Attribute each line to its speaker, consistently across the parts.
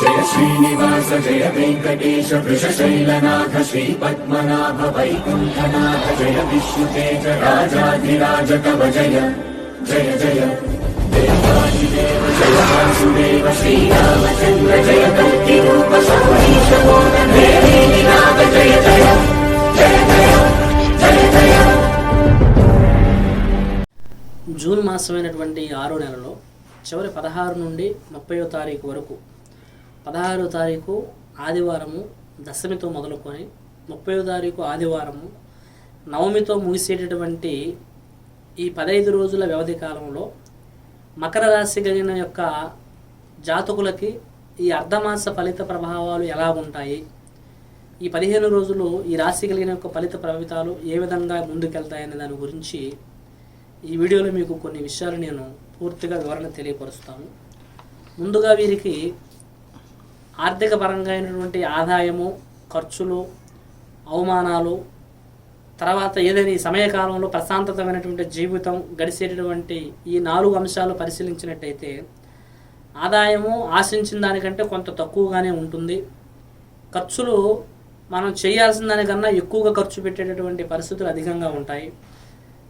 Speaker 1: జయ శ్రీనివాస జయ వెంకటేశ వృషశైలనాథ శ్రీ పద్మనాభ వైకుంఠనాథ జయ విష్ణుతేజ రాజాధిరాజ కవ జయ జయ జయ. దేవాదిదేవ జయ వాసుదేవ శ్రీరామచంద్ర జయ కల్కి రూప సౌరీశ నాథ జయ జయ జయ జయ జయ జయ.
Speaker 2: జూన్ మాసమైనటువంటి ఆరో నెలలో చివరి పదహారు నుండి ముప్పయో తారీఖు వరకు పదహారో తారీఖు ఆదివారము దశమితో మొదలుకొని ముప్పై తారీఖు ఆదివారము నవమితో ముగిసేటటువంటి ఈ పదహైదు రోజుల వ్యవధి కాలంలో మకర రాశి కలిగిన యొక్క జాతకులకి ఈ అర్ధమాస ఫలిత ప్రభావాలు ఎలా ఉంటాయి? ఈ పదిహేను రోజులు ఈ రాశి కలిగిన యొక్క ఫలిత ప్రభావితాలు ఏ విధంగా ముందుకెళ్తాయనే దాని గురించి ఈ వీడియోలో మీకు కొన్ని విషయాలు నేను పూర్తిగా వివరణ తెలియపరుస్తాను. ముందుగా వీరికి ఆర్థిక పరంగా అయినటువంటి ఆదాయము ఖర్చులు అవమానాలు తర్వాత ఏదైనా ఈ సమయకాలంలో ప్రశాంతతమైనటువంటి జీవితం గడిచేటటువంటి ఈ నాలుగు అంశాలు పరిశీలించినట్టయితే ఆదాయము ఆశించిన దానికంటే కొంత తక్కువగానే ఉంటుంది. ఖర్చులు మనం చేయాల్సిన దానికన్నా ఎక్కువగా ఖర్చు పెట్టేటటువంటి పరిస్థితులు అధికంగా ఉంటాయి.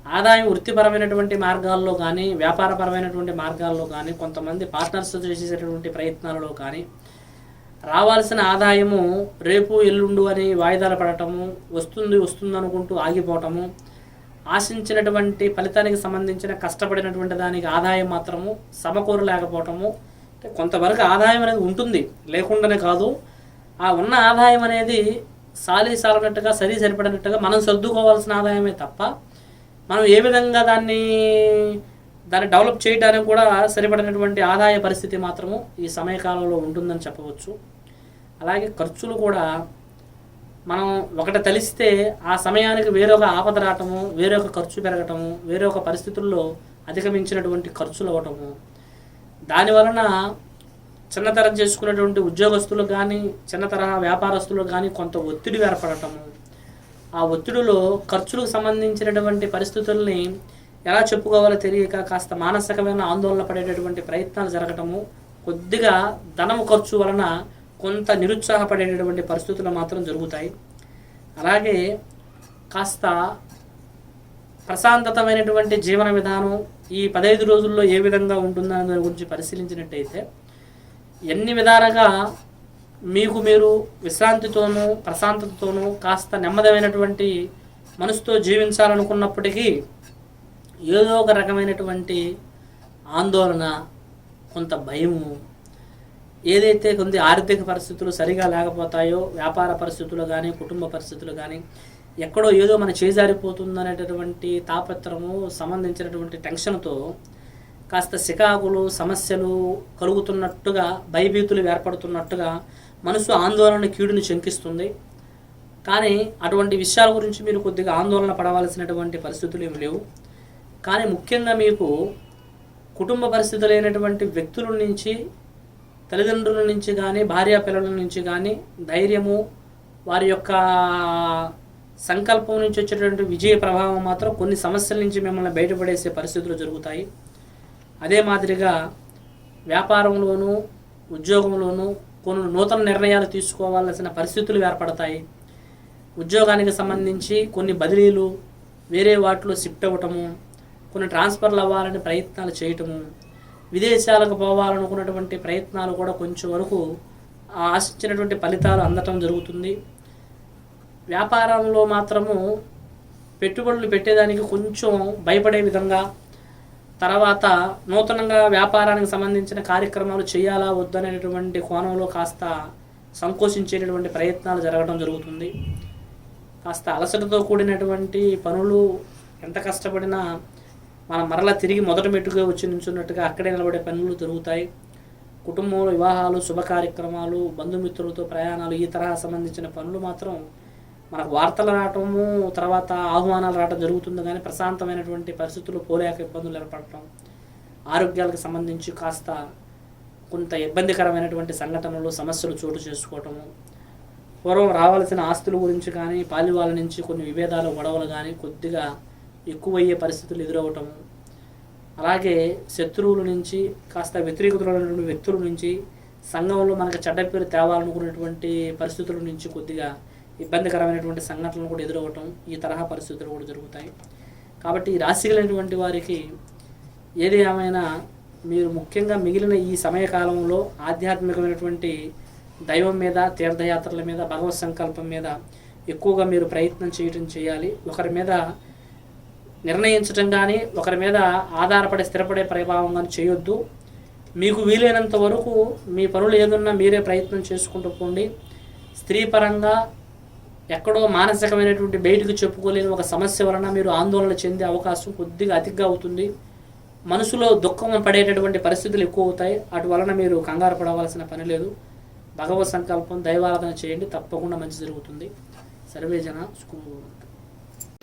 Speaker 2: ఆదాయం వృత్తిపరమైనటువంటి మార్గాల్లో కానీ వ్యాపారపరమైనటువంటి మార్గాల్లో కానీ కొంతమంది పార్ట్నర్స్ చేసేటటువంటి ప్రయత్నాలలో కానీ రావాల్సిన ఆదాయము రేపు ఎల్లుండు అని వాయిదాలు పడటము వస్తుంది వస్తుంది అనుకుంటూ ఆగిపోవటము ఆశించినటువంటి ఫలితానికి సంబంధించిన కష్టపడినటువంటి దానికి ఆదాయం మాత్రము సమకూరలేకపోవటము అంటే కొంతవరకు ఆదాయం అనేది ఉంటుంది లేకుండానే కాదు. ఆ ఉన్న ఆదాయం అనేది సాలి సాలనట్టుగా సరి సరిపడినట్టుగా మనం సర్దుకోవాల్సిన ఆదాయమే తప్ప మనం ఏ విధంగా దాన్ని దాన్ని డెవలప్ చేయడానికి కూడా సరిపడినటువంటి ఆదాయ పరిస్థితి మాత్రము ఈ సమయకాలంలో ఉంటుందని చెప్పవచ్చు. అలాగే ఖర్చులు కూడా మనం ఒకటి తలిస్తే ఆ సమయానికి వేరొక ఆపద రావటము వేరొక ఖర్చు పెరగటము వేరొక పరిస్థితుల్లో అధిగమించినటువంటి ఖర్చులు అవ్వటము. దాని వలన చిన్న తరం చేసుకున్నటువంటి ఉద్యోగస్తులు కానీ చిన్న తరహా వ్యాపారస్తులు కానీ కొంత ఒత్తిడి ఏర్పడటము. ఆ ఒత్తిడిలో ఖర్చులకు సంబంధించినటువంటి పరిస్థితుల్ని ఎలా చెప్పుకోవాలో తెలియక కాస్త మానసికమైన ఆందోళన పడేటటువంటి ప్రయత్నాలు జరగటము కొద్దిగా ధనము ఖర్చు వలన కొంత నిరుత్సాహపడేటటువంటి పరిస్థితులు మాత్రం జరుగుతాయి. అలాగే కాస్త ప్రశాంతతమైనటువంటి జీవన విధానం ఈ పదహైదు రోజుల్లో ఏ విధంగా ఉంటుందనే దాని గురించి పరిశీలించినట్టయితే ఎన్ని విధాలుగా మీకు మీరు విశ్రాంతితోనూ ప్రశాంతతతోనూ కాస్త నెమ్మదమైనటువంటి మనసుతో జీవించాలనుకున్నప్పటికీ ఏదో ఒక రకమైనటువంటి ఆందోళన కొంత భయము ఏదైతే కొంత ఆర్థిక పరిస్థితులు సరిగా లేకపోతాయో వ్యాపార పరిస్థితులు కానీ కుటుంబ పరిస్థితులు కానీ ఎక్కడో ఏదో మన చేజారిపోతుందనేటటువంటి తాపత్రము సంబంధించినటువంటి టెన్షన్తో కాస్త సికాకులు సమస్యలు కలుగుతున్నట్టుగా భయభీతులు ఏర్పడుతున్నట్టుగా మనసు ఆందోళన కీడుని శంకిస్తుంది. కానీ అటువంటి విషయాల గురించి మీరు కొద్దిగా ఆందోళన పడవలసినటువంటి పరిస్థితులు ఏమి లేవు. కానీ ముఖ్యంగా మీకు కుటుంబ పరిస్థితులైనటువంటి వ్యక్తుల నుంచి తల్లిదండ్రుల నుంచి కానీ భార్యా పిల్లల నుంచి కానీ ధైర్యము వారి యొక్క సంకల్పం నుంచి వచ్చేటువంటి విజయ ప్రభావం మాత్రం కొన్ని సమస్యల నుంచి మిమ్మల్ని బయటపడేసే పరిస్థితులు జరుగుతాయి. అదే మాదిరిగా వ్యాపారంలోనూ ఉద్యోగంలోనూ కొన్ని నూతన నిర్ణయాలు తీసుకోవాల్సిన పరిస్థితులు ఏర్పడతాయి. ఉద్యోగానికి సంబంధించి కొన్ని బదిలీలు వేరే వాటిలో షిఫ్ట్ అవ్వటము కొన్ని ట్రాన్స్ఫర్లు అవ్వాలని ప్రయత్నాలు చేయటము విదేశాలకు పోవాలనుకున్నటువంటి ప్రయత్నాలు కూడా కొంచెం వరకు ఆశించినటువంటి ఫలితాలు అందటం జరుగుతుంది. వ్యాపారంలో మాత్రము పెట్టుబడులు పెట్టేదానికి కొంచెం భయపడే విధంగా తర్వాత నూతనంగా వ్యాపారానికి సంబంధించిన కార్యక్రమాలు చేయాలా వద్దనేటువంటి కోణంలో కాస్త సంకోచించేటటువంటి ప్రయత్నాలు జరగడం జరుగుతుంది. కాస్త అలసటతో కూడినటువంటి పనులు ఎంత కష్టపడినా మనం మరలా తిరిగి మొదట మెట్టుగా వచ్చి నుంచున్నట్టుగా అక్కడే నిలబడే పనులు జరుగుతాయి. కుటుంబంలో వివాహాలు శుభ కార్యక్రమాలు బంధుమిత్రులతో ప్రయాణాలు ఈ తరహా సంబంధించిన పనులు మాత్రం మనకు వార్తలు రావటము తర్వాత ఆహ్వానాలు రావటం జరుగుతుంది. కానీ ప్రశాంతమైనటువంటి పరిస్థితులు పోలేక ఇబ్బందులు ఏర్పడటం ఆరోగ్యాలకు సంబంధించి కాస్త కొంత ఇబ్బందికరమైనటువంటి సంఘటనలు సమస్యలు చోటు చేసుకోవటము పూర్వం రావాల్సిన ఆస్తుల గురించి కానీ పాలివాళ్ళ నుంచి కొన్ని విభేదాలు గొడవలు కానీ కొద్దిగా ఎక్కువయ్యే పరిస్థితులు ఎదురవ్వటం. అలాగే శత్రువుల నుంచి కాస్త వ్యతిరేకతలైనటువంటి వ్యక్తుల నుంచి సంఘంలో మనకు చెడ్డ పేరు తేవాలనుకున్నటువంటి పరిస్థితుల నుంచి కొద్దిగా ఇబ్బందికరమైనటువంటి సంఘటనలు కూడా ఎదురవ్వటం ఈ తరహా పరిస్థితులు కూడా జరుగుతాయి. కాబట్టి ఈ వారికి ఏది ఏమైనా మీరు ముఖ్యంగా మిగిలిన ఈ సమయకాలంలో ఆధ్యాత్మికమైనటువంటి దైవం మీద తీర్థయాత్రల మీద భగవత్ సంకల్పం మీద ఎక్కువగా మీరు ప్రయత్నం చేయటం చేయాలి. ఒకరి మీద నిర్ణయించటం కానీ ఒకరి మీద ఆధారపడి స్థిరపడే ప్రభావం కానీ చేయొద్దు. మీకు వీలైనంత వరకు మీ పనులు ఏదున్నా మీరే ప్రయత్నం చేసుకుంటూ పోండి. స్త్రీ పరంగా ఎక్కడో మానసికమైనటువంటి బయటకు చెప్పుకోలేని ఒక సమస్య వలన మీరు ఆందోళన చెందే అవకాశం కొద్దిగా అతిగా అవుతుంది. మనసులో దుఃఖం పడేటటువంటి పరిస్థితులు ఎక్కువ అవుతాయి. అటు వలన మీరు కంగారు పడవలసిన పని లేదు. భగవత్ సంకల్పం దైవారాధన చేయండి. తప్పకుండా మంచి జరుగుతుంది. సర్వే జన